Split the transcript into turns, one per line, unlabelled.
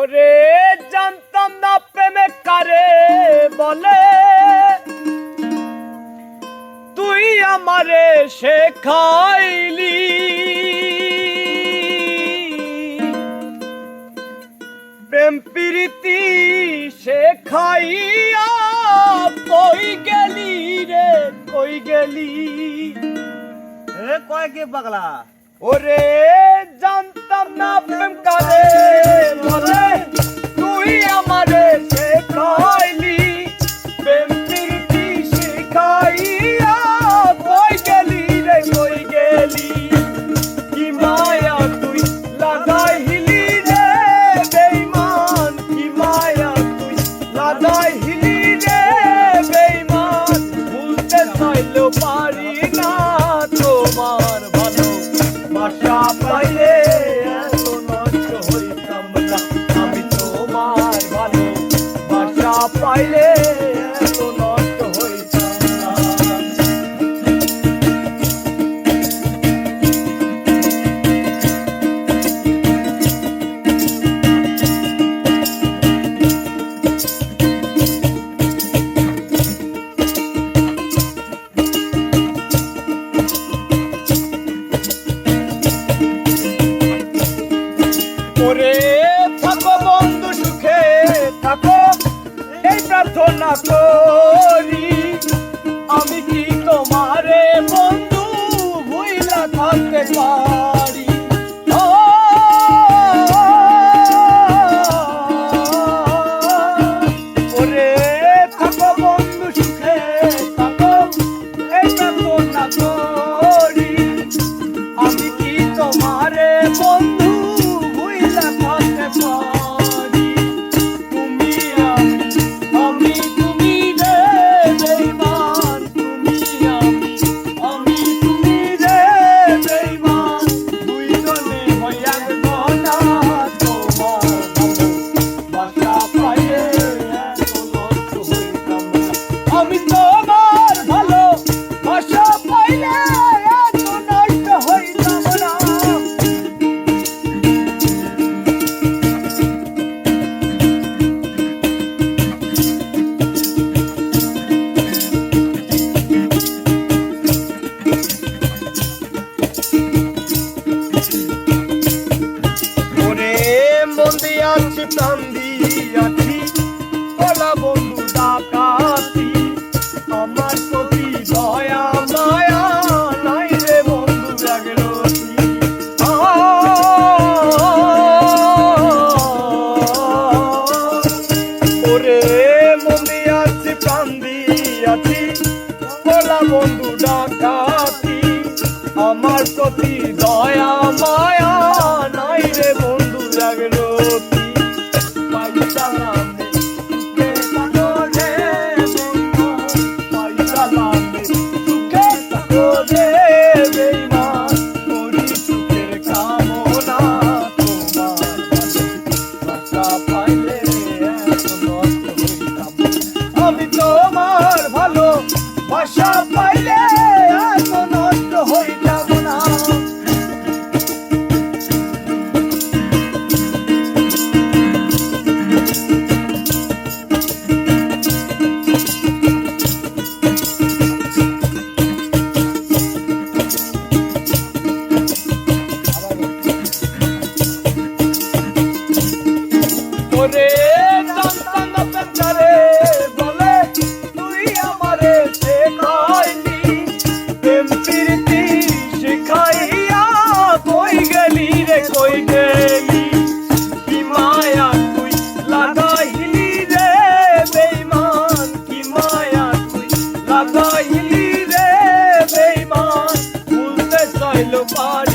ওরে জানতাম না প্রেমে কারে বলে। তুই আমারে শেখাইলি। প্রেম প্রীতি শেখাইয়া কই গেলি রে কই গেলি?
রে কয় কে পাগলা?
ওরে জানতাম না প্রেম কারে বলে। পারি না করে থাকো বন্ধু সুখে থাকো। এই প্রার্থনা তো আমি তোমার ভালো বাসা পাইলে এত নষ্ট হইতাম না। প্রাণ দিয়া Papi. Hello, party.